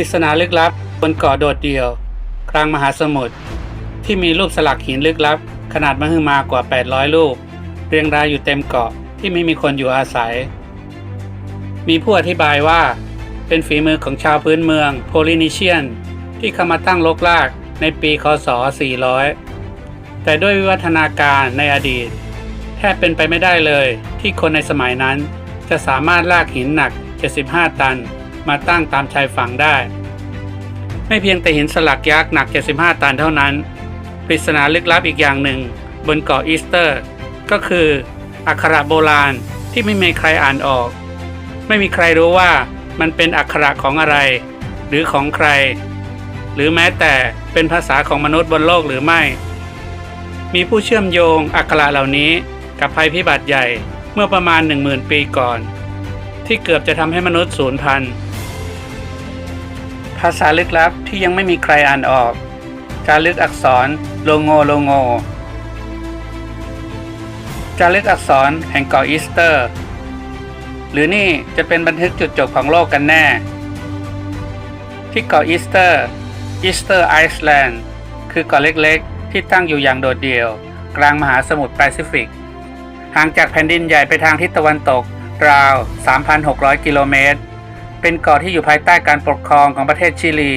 ริศนาลึกลับบนเกาะโดดเดี่ยว กลางมหาสมุทรที่มีรูปสลักหินลึกลับ ขนาดมหึมากว่า 800ลูกเรียงรายอยู่เต็มเกาะที่ไม่มีคนอยู่อาศัย มีผู้อธิบายว่า เป็นฝีมือของชาวพื้นเมืองโพลินีเชียน ที่เข้ามาตั้งลกลากในปีคศ 400 แต่ด้วยวิวัฒนาการในอดีต แทบเป็นไปไม่ได้เลยที่คนในสมัยนั้นจะสามารถลากหินหนัก 75 ตัน มาตั้งตามชายฝั่งได้ ไม่เพียงแต่หินสลักยักษ์หนัก 75 ตันเท่านั้น ปริศนาลึกลับอีกอย่างหนึ่ง บนเกาะอีสเตอร์ ก็คือ อักขระโบราณที่ไม่มีใครอ่านออก ไม่มีใครรู้ว่ามันเป็นอักขระของอะไร หรือของใคร หรือแม้แต่เป็นภาษาของมนุษย์บนโลกหรือไม่ มีผู้เชื่อมโยงอักขระเหล่านี้กับภัยพิบัติใหญ่เมื่อประมาณ 10,000 ปีก่อน ที่เกือบจะทำให้มนุษย์สูญพันธุ์ ภาษาลึกลับที่ยังไม่มีใครอ่านออกจารึกอักษรโลโงโลโงจารึกอักษรแห่งเกาะอีสเตอร์ หรือนี่จะเป็นบันทึกจุดจบของโลกกันแน่ ที่เกาะอีสเตอร์อีสเตอร์ไอซ์แลนด์คือเกาะเล็กๆ ที่ตั้งอยู่อย่างโดดเดี่ยว กลางมหาสมุทรแปซิฟิก ห่างจากแผ่นดินใหญ่ไปทางทิศตะวันตก ราว 3,600 กิโลเมตร เป็นเกาะที่อยู่ภายใต้การปกครองของประเทศชิลี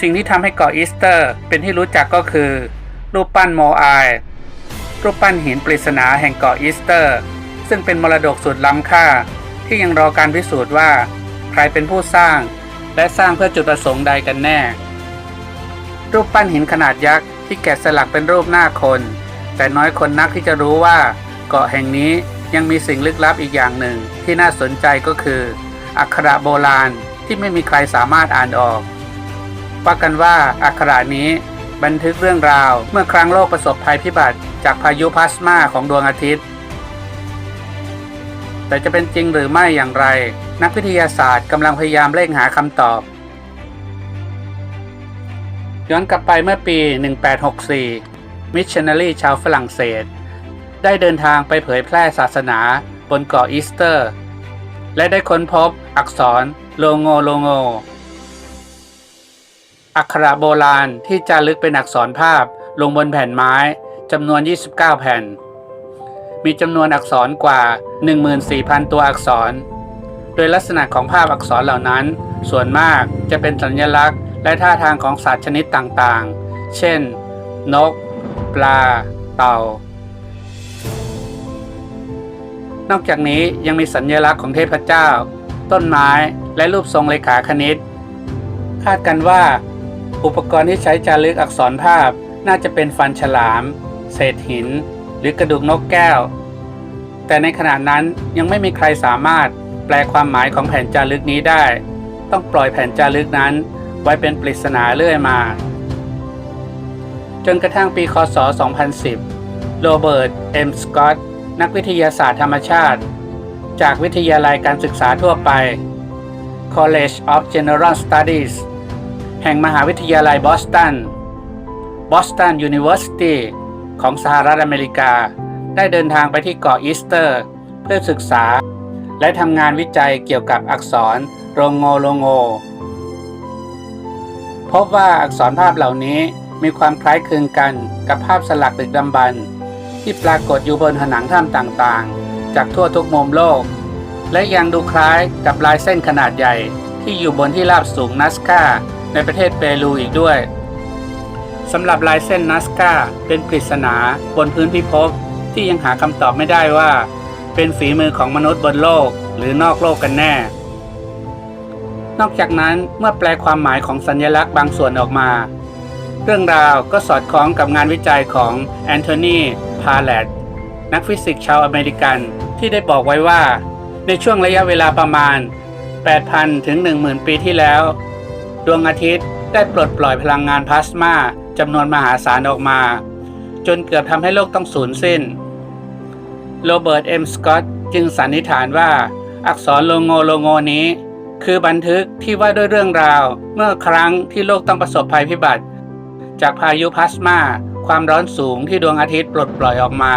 สิ่งที่ทำให้เกาะอีสเตอร์เป็นที่รู้จักก็คือ รูปปั้นโมอายรูปปั้นหินปริศนาแห่งเกาะอีสเตอร์ ซึ่งเป็นมรดกสุดล้ำค่า ที่ยังรอการพิสูจน์ว่า ใครเป็นผู้สร้าง และสร้างเพื่อจุดประสงค์ใดกันแน่ รูปปั้นหินขนาดยักษ์ที่แกะสลักเป็นรูปหน้าคน แต่น้อยคนนักที่จะรู้ว่าเกาะแห่งนี้ ยังมีสิ่งลึกลับอีกอย่างหนึ่งที่น่าสนใจก็คือ อักขระโบราณที่ไม่มีใครสามารถอ่านออกว่ากันว่าอักขระนี้บันทึกเรื่องราวเมื่อครั้งโลกประสบภัยพิบัติ จากพายุพลาสมาของดวงอาทิตย์ แต่จะเป็นจริงหรือไม่อย่างไร นักวิทยาศาสตร์กำลังพยายามเร่งหาคำตอบ ย้อนกลับไปเมื่อปี 1864 มิชชันนารีชาวฝรั่งเศส ได้เดินทางไปเผยแพร่ศาสนาบนเกาะอีสเตอร์ และได้ค้นพบอักษรโลโงโลโง อักขระโบราณที่จารึกเป็นอักษรภาพลงบนแผ่นไม้จำนวน 29 แผ่น มีจำนวนอักษรกว่า 14,000 ตัวอักษร โดยลักษณะของภาพอักษรเหล่านั้น ส่วนมากจะเป็นสัญลักษณ์ และท่าทางของสัตว์ชนิดต่างๆ เช่น นก ปลา เต่า นอกจากนี้ยังมีสัญลักษณ์ของเทพเจ้า ต้นไม้และรูปทรงเลขาคณิต คาดกันว่า อุปกรณ์ที่ใช้จารึกอักษรภาพน่าจะเป็นฟันฉลาม เศษหิน หรือกระดูกนกแก้ว แต่ในขณะนั้นยังไม่มีใครสามารถแปลความหมายของแผ่นจารึกนี้ได้ ต้องปล่อยแผ่นจารึกนั้นไว้เป็นปริศนาเรื่อยมา จนกระทั่งปีคศ 2010 โรเบิร์ต เอ็ม สกอต นักวิทยาศาสตร์ธรรมชาติ จากวิทยาลัยการศึกษาทั่วไป College of General Studies แห่งมหาวิทยาลัยบอสตัน Boston University ของสหรัฐอเมริกา ได้เดินทางไปที่เกาะอีสเตอร์ เพื่อศึกษา และทำงานวิจัยเกี่ยวกับอักษรโรงโงโลโงพบว่าอักษรภาพเหล่านี้มีความคล้ายคลึงกันกับภาพสลักดึกดำบรรพ์ ที่ปรากฏอยู่บนผนังถ้ำต่างๆ จากทั่วทุกมุมโลก และยังดูคล้ายกับลายเส้นขนาดใหญ่ที่อยู่บนที่ราบสูงนัสกาในประเทศเปรูอีกด้วยสำหรับลายเส้นนัสกาเป็นปริศนาบนพื้นพิภพที่ยังหาคำตอบไม่ได้ว่า เป็นฝีมือของมนุษย์บนโลกหรือนอกโลกกันแน่ นอกจากนั้นเมื่อแปลความหมายของสัญลักษณ์บางส่วนออกมา เรื่องราวก็สอดคล้องกับงานวิจัยของแอนโทนี พาเลตนักฟิสิกส์ชาวอเมริกันที่ได้บอกไว้ว่า ในช่วงระยะเวลาประมาณ 8,000 ถึง 10,000 ปีที่แล้ว ดวงอาทิตย์ได้ปลดปล่อยพลังงานพลาสมาจำนวนมหาศาลออกมา จนเกือบทำให้โลกต้องสูญสิ้น โรเบิร์ตเอ็มสกอตจึงสันนิษฐานว่า อักษรโลโงโลโงนี้ คือบันทึกที่ว่าด้วยเรื่องราว เมื่อครั้งที่โลกต้องประสบภัยพิบัติ จากพายุพลาสมา ความร้อนสูงที่ดวงอาทิตย์ปลดปล่อยออกมา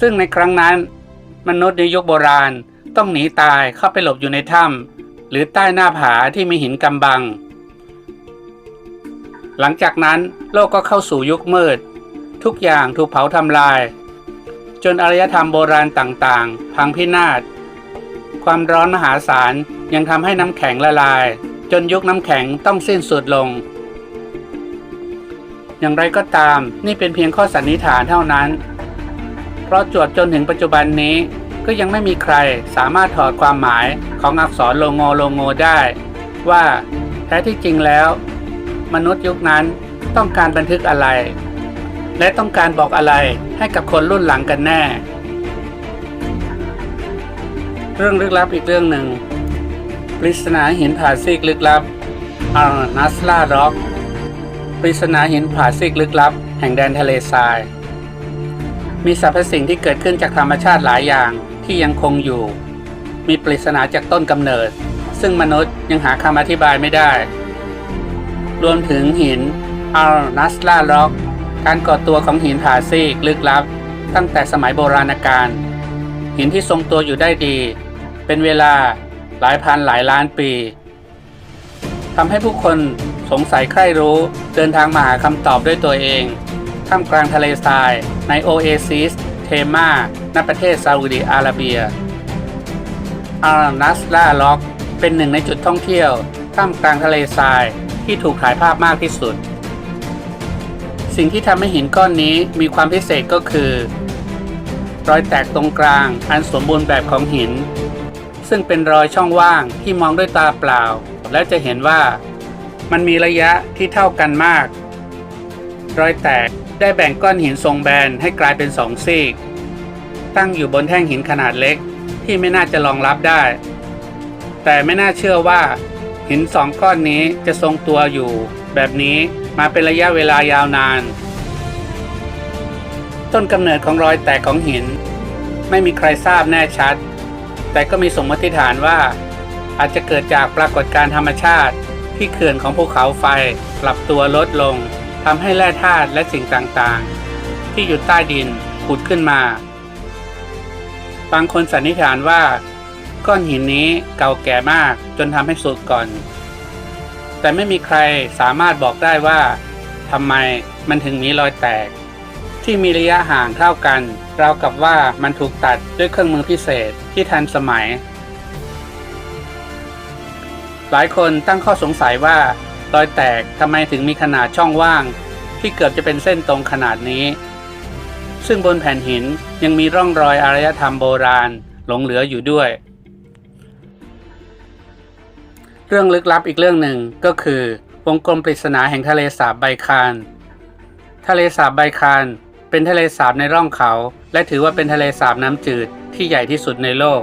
ซึ่งในครั้งนั้น มนุษย์ในยุคโบราณต้องหนีตายเข้าไปหลบอยู่ในถ้ำหรือใต้หน้าผาที่มีหินกำบัง หลังจากนั้นโลกก็เข้าสู่ยุคมืด ทุกอย่างถูกเผาทำลาย จนอารยธรรมโบราณต่างๆ พังพินาศความร้อนมหาศาลยังทำให้น้ำแข็งละลาย จนยุคน้ำแข็งต้องสิ้นสุดลง อย่างไรก็ตาม นี่เป็นเพียงข้อสันนิษฐานเท่านั้น เพราะจวบจนถึงปัจจุบันนี้ก็ยังไม่มีใครสามารถถอดความหมายของอักษรโลโงโลโงได้ ว่าแท้ที่จริงแล้ว มนุษย์ยุคนั้นต้องการบันทึกอะไร และต้องการบอกอะไรให้กับคนรุ่นหลังกันแน่ เรื่องลึกลับอีกเรื่องหนึ่งปริศนาหินผาซีกลึกลับอาร์นัสลาร็อก ปริศนาหินผาซีกลึกลับ แห่งแดนทะเลทราย มีสรรพสิ่งที่เกิดขึ้นจากธรรมชาติหลายอย่างที่ยังคงอยู่ มีปริศนาจากต้นกำเนิด ซึ่งมนุษย์ยังหาคำอธิบายไม่ได้ รวมถึงหินอาร์นัสลาร็อก การก่อตัวของหินผาซีกลึกลับ ตั้งแต่สมัยโบราณกาลหินที่ทรงตัวอยู่ได้ดี เป็นเวลาหลายพันหลายล้านปีทำให้ผู้คน สงสัยใครรู้เดินทางมาหาคำตอบด้วยตัวเอง ท่ามกลางทะเลทรายในโอเอซิสเทมาณประเทศซาอุดิอาระเบีย อาร์นัสลาล็อก เป็นหนึ่งในจุดท่องเที่ยว ท่ามกลางทะเลทรายที่ถูกถ่ายภาพมากที่สุด สิ่งที่ทำให้หินก้อนนี้มีความพิเศษก็คือ รอยแตกตรงกลางอันสมบูรณ์แบบของหิน ซึ่งเป็นรอยช่องว่างที่มองด้วยตาเปล่า แล้วจะเห็นว่า มันมีระยะที่เท่ากันมาก รอยแตกได้แบ่งก้อนหินทรงแบนให้กลายเป็นสองซีก ตั้งอยู่บนแท่งหินขนาดเล็กที่ไม่น่าจะรองรับได้ แต่ไม่น่าเชื่อว่า หินสองก้อนนี้จะทรงตัวอยู่ แบบนี้มาเป็นระยะเวลายาวนาน ต้นกำเนิดของรอยแตกของหิน ไม่มีใครทราบแน่ชัด แต่ก็มีสมมติฐานว่า อาจจะเกิดจากปรากฏการณ์ธรรมชาติ ที่เขื่อนของภูเขาไฟปรับตัวลดลงทำให้แร่ธาตุและสิ่งต่างๆ ที่อยู่ใต้ดินผุดขึ้นมา บางคนสันนิษฐานว่า ก้อนหินนี้เก่าแก่มากจนทำให้สุดก่อน แต่ไม่มีใครสามารถบอกได้ว่าทำไมมันถึงมีรอยแตก ที่มีระยะห่างเท่ากันราวกับว่ามันถูกตัดด้วยเครื่องมือพิเศษที่ทันสมัย หลายคนตั้งข้อสงสัยว่ารอยแตกทำไมถึงมีขนาดช่องว่าง ที่เกือบจะเป็นเส้นตรงขนาดนี้ ซึ่งบนแผ่นหินยังมีร่องรอยอารยธรรมโบราณหลงเหลืออยู่ด้วย เรื่องลึกลับอีกเรื่องหนึ่งก็คือ วงกลมปริศนาแห่งทะเลสาบไบคานทะเลสาบไบคานเป็นทะเลสาบในร่องเขา และถือว่าเป็นทะเลสาบน้ำจืดที่ใหญ่ที่สุดในโลก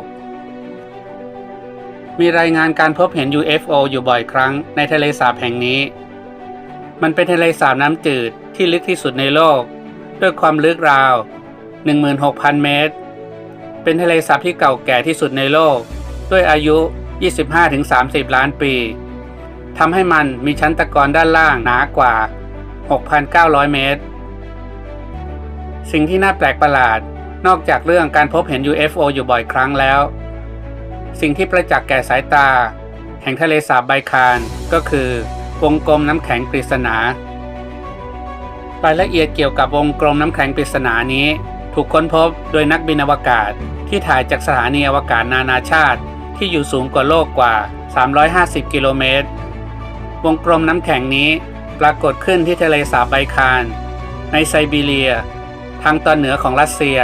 มีรายงานการพบเห็น UFO อยู่บ่อยครั้งในทะเลสาบแห่งนี้ มันเป็นทะเลสาบน้ำจืดที่ลึกที่สุดในโลก ด้วยความลึกราว 16,000 เมตร เป็นทะเลสาบที่เก่าแก่ที่สุดในโลก ด้วยอายุ 25-30 ล้านปีทำให้มันมีชั้นตะกอนด้านล่างหนากว่า 6,900 เมตร สิ่งที่น่าแปลกประหลาดนอกจากเรื่องการพบเห็น UFO อยู่บ่อยครั้งแล้ว สิ่งที่ประจักษ์แก่สายตา แห่งทะเลสาบไบคารก็คือ วงกลมน้ำแข็งปริศนารายละเอียดเกี่ยวกับวงกลมน้ำแข็งปริศนานี้ ถูกค้นพบโดยนักบินอวกาศ ที่ถ่ายจากสถานีอวกาศนานาชาติ ที่อยู่สูงกว่าโลกกว่า 350 กิโลเมตร วงกลมน้ำแข็งนี้ปรากฏขึ้นที่ทะเลสาบไบคาร ในไซบีเรีย ทางตอนเหนือของรัสเซีย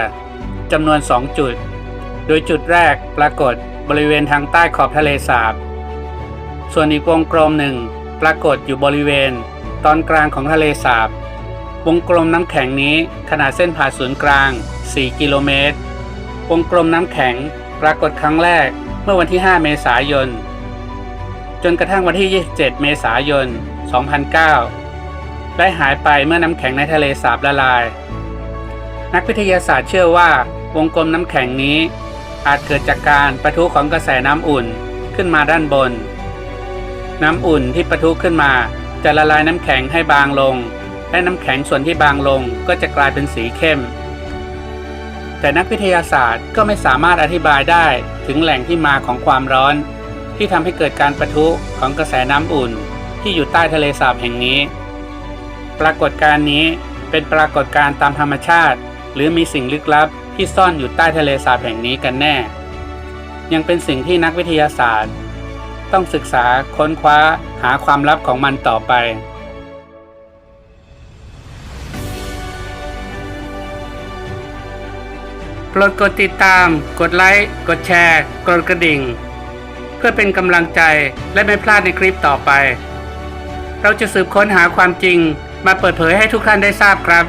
จำนวน 2 จุด โดยจุดแรกปรากฏ บริเวณทางใต้ขอบทะเลสาบ ส่วนอีกวงกลมหนึ่งปรากฏอยู่บริเวณ ตอนกลางของทะเลสาบ วงกลมน้ำแข็งนี้ขนาดเส้นผ่าศูนย์กลาง 4 กิโลเมตร วงกลมน้ำแข็งปรากฏครั้งแรกเมื่อวันที่ 5 เมษายน จนกระทั่งวันที่ 27 เมษายน 2009 ได้หายไปเมื่อน้ำแข็งในทะเลสาบละลาย นักวิทยาศาสตร์เชื่อว่าวงกลมน้ำแข็งนี้ อาจเกิดจากการประทุของกระแสน้ำอุ่นขึ้นมาด้านบน น้ำอุ่นที่ประทุขึ้นมาจะละลายน้ำแข็งให้บางลง และน้ำแข็งส่วนที่บางลงก็จะกลายเป็นสีเข้ม แต่นักวิทยาศาสตร์ก็ไม่สามารถอธิบายได้ถึงแหล่งที่มาของความร้อน ที่ทำให้เกิดการประทุของกระแสน้ำอุ่น ที่อยู่ใต้ทะเลสาบแห่งนี้ ปรากฏการณ์นี้เป็นปรากฏการณ์ตามธรรมชาติ หรือมีสิ่งลึกลับ ที่ซ่อนอยู่ใต้ทะเลสาบแห่งนี้กันแน่ ยังเป็นสิ่งที่นักวิทยาศาสตร์ ต้องศึกษาค้นคว้าหาความลับของมันต่อไปโปรดกดติดตาม กดไลค์ กดแชร์ กดกระดิ่ง เพื่อเป็นกำลังใจและไม่พลาดในคลิปต่อไป เราจะสืบค้นหาความจริงมาเปิดเผยให้ทุกท่านได้ทราบครับ